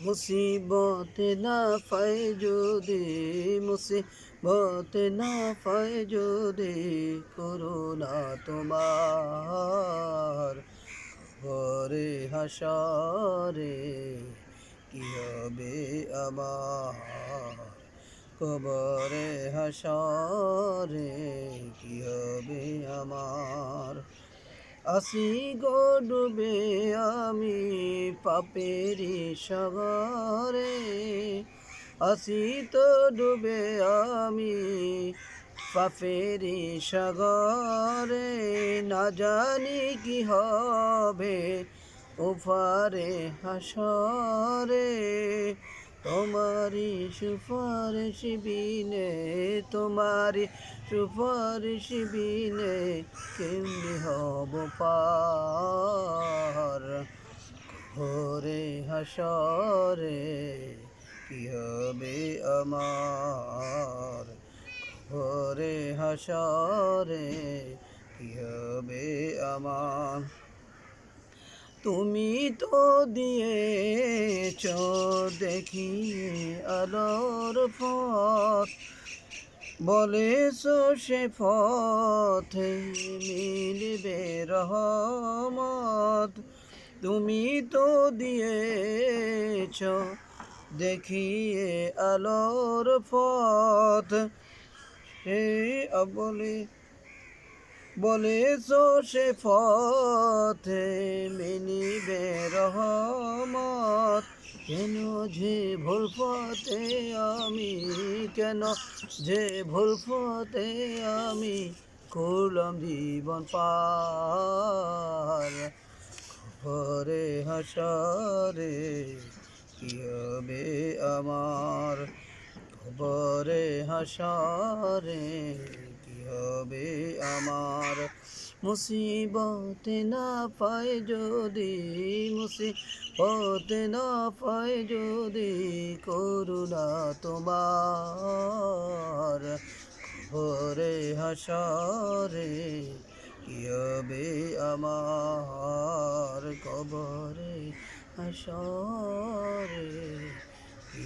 মুসিবত না পাই যদি, মুসিবত না পাই যদি করুণা তোমার ঘরে হাসরে, কি হবে আমার কবরে হাসরে, কি হবে আমার? আসি গো ডুবে আমি পাপেরি সাগরে তো ডুবে আমি পাপেরি সাগরে না জানি কি হবে, ওপারে হাসরে তোমারি সুপারিশ বিনে তোমারি সুপারিশ বিনে কেমনি হব পার? ঘরে হাসরে, কি হবে আমার? ঘরে হাসরে, কি হবে আমার? তুমি তো দিয়েছ দেখি আলোর পথ। বলেছ সে পথে মিলবে রহমত। তুমি তো দিয়েছ, দেখিয়ে আলোর পথ। সেই বলে বলেছ সে পথে মিনিবে রহমত। কেন যে ভুল পথে আমি, কেন যে ভুল পথে আমি করলাম জীবন পার। ঘরে হাসারে, কি হবে আমার? ভরে হাসারে, কি হবে আমার? মুসিবত না পাই যদি, মুসিবত না পাই যদি করুণা তোমার। ভরে হাসরে কি হবে আমার কবরে আসরে? কি